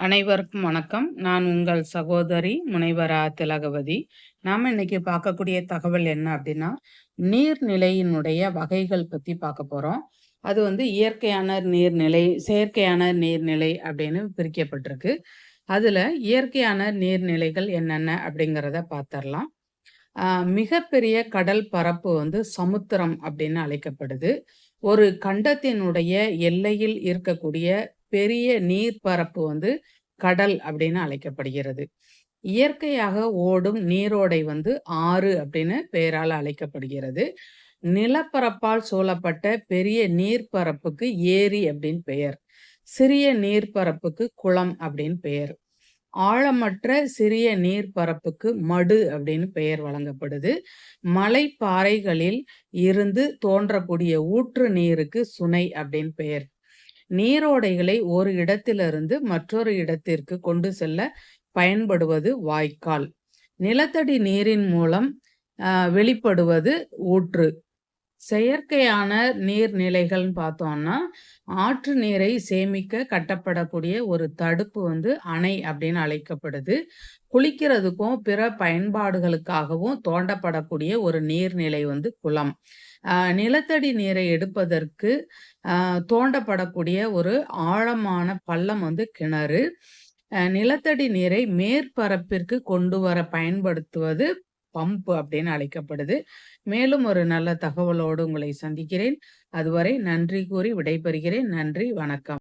அனைவருக்கும் வணக்கம். நான் உங்கள் சகோதரி முனைவரா திலகவதி. நாம் இன்னைக்கு பார்க்கக்கூடிய தகவல் என்ன அப்படின்னா, நீர்நிலையினுடைய வகைகள் பற்றி பார்க்க போகிறோம் அது வந்து இயற்கையான நீர்நிலை, செயற்கையான நீர்நிலை அப்படின்னு பிரிக்கப்பட்டிருக்கு. அதில் இயற்கையான நீர்நிலைகள் என்னென்ன அப்படிங்கிறத பார்த்துடலாம் மிகப்பெரிய கடல் பரப்பு வந்து சமுத்திரம் அப்படின்னு அழைக்கப்படுது. ஒரு கண்டத்தினுடைய எல்லையில் இருக்கக்கூடிய பெரிய நீர்ப்பரப்பு வந்து கடல் அப்படின்னு அழைக்கப்படுகிறது. இயற்கையாக ஓடும் நீரோடை வந்து ஆறு அப்படின்னு பெயரால் அழைக்கப்படுகிறது. நிலப்பரப்பால் சூழப்பட்ட பெரிய நீர்ப்பரப்புக்கு ஏரி அப்படின்னு பெயர். சிறிய நீர்ப்பரப்புக்கு குளம் அப்படின்னு பெயர். ஆழமற்ற சிறிய நீர்ப்பரப்புக்கு மடு அப்படின்னு பெயர் வழங்கப்படுது. மலைப்பாறைகளில் இருந்து தோன்றக்கூடிய ஊற்று நீருக்கு சுனை அப்படின்னு பெயர். நீரோடைகளை ஒரு இடத்திலிருந்து மற்றொரு இடத்திற்கு கொண்டு செல்ல பயன்படுவது வாய்க்கால். நிலத்தடி நீரின் மூலம் வெளிப்படுவது ஊற்று. செயற்கையான நீர்நிலைகள்னு பார்த்தோம்னா, ஆற்று நீரை சேமிக்க கட்டப்படக்கூடிய ஒரு தடுப்பு வந்து அணை அப்படின்னு அழைக்கப்படுது. குளிக்கிறதுக்கும், பிற பயன்பாடுகளுக்காகவும் தோண்டப்படக்கூடிய ஒரு நீர்நிலை வந்து குளம். நிலத்தடி நீரை எடுப்பதற்கு தோண்டப்படக்கூடிய ஒரு ஆழமான பள்ளம் வந்து கிணறு. நிலத்தடி நீரை மேற்பரப்பிற்கு கொண்டு வர பயன்படுத்துவது பம்ப் அப்படின்னு அழைக்கப்படுது. மேலும் ஒரு நல்ல தகவலோடு உங்களை சந்திக்கிறேன். அதுவரை நன்றி கூறி விடைபெறுகிறேன். நன்றி, வணக்கம்.